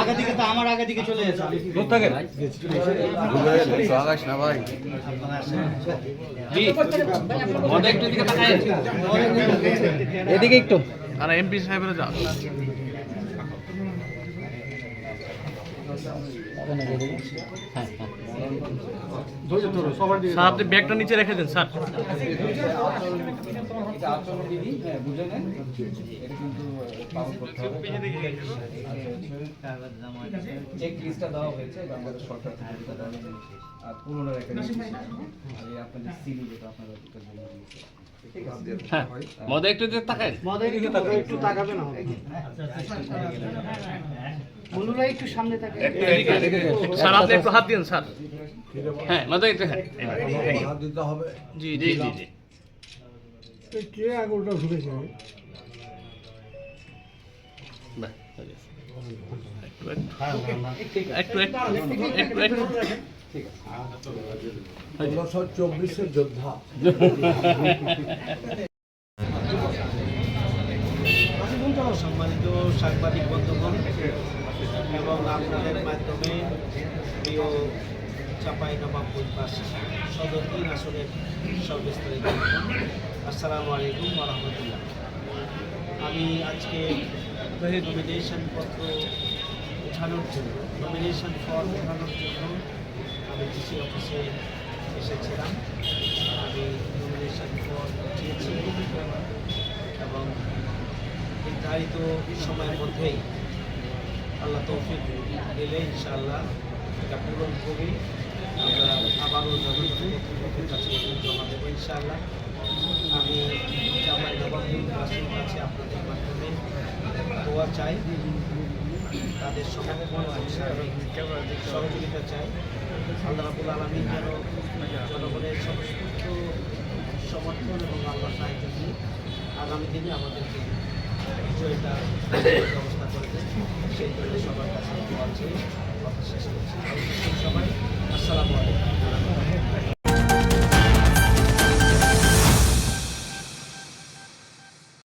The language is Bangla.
আগে দিকে তো আমার আগে দিকে চলে না ভাই। এদিকে একটু। আর এমপি সাহেবের যা স্যার আপনি ব্যাগটা নিচে রেখে দেন স্যার। চেক লিস্টটা দেওয়া হয়েছে এটা সরকার থেকে যেটা দেওয়া হয়েছে। আর পুরোনো একটা লিস্ট আর আপনাদের সিডি যেটা আপনারা দিতে দিয়েছে। ঠিক আছে। হ্যাঁ মধ্যে একটু তাকায় একটু তাকাবে না বন্ধুরা একটু সামনে থাকে। স্যার আপনি একটু হাত দিন স্যার। হ্যাঁ একটু হ্যাঁ জি জি জি জি। ট্রে আঙুলটা ঘুরে যাবে হয়ে একটু একটু একটু সম্মানিত সাংবাদিক বন্ধুগণ এবং আপনাদের মাধ্যমে প্রিয় চাপাই নবাবপুর বাস সদর তিন আসনের সর্বস্তরিত আসসালামু আলাইকুম রহমতুল্লাহ। আমি আজকে নমিনেশন পত্র উঠানোর জন্য নমিনেশন ফর্ম উঠানোর জন্য আমি ডিসি অফিসে এসেছিলাম। আমি নমিনেশন ফর্ম উঠিয়েছি এবং নির্ধারিত সময়ের মধ্যেই আল্লাহ তৌফিক দিলে ইনশাআল্লাহ এটা পূরণ করে আমরা আবারও জগন্নাথ কাছে জমা দেবো ইনশাআল্লাহ। আমি জামাই নবাববাসীর কাছে আপনাদের মাধ্যমে দোয়া চাই। তাদের সহযোগিতা চাই। আল্লাহ রাবুল আলমী যেন জনগণের সমস্ত সমর্থন এবং আল্লাহ সাহায্য দিয়ে আগামী দিনে আমাদেরকে বিজয়টা ব্যবস্থা করে সেই জন্য সবার কাছে দোয়া চেয়ে কথা শেষ করছি সবাই, আসসালামু আলাইকুম।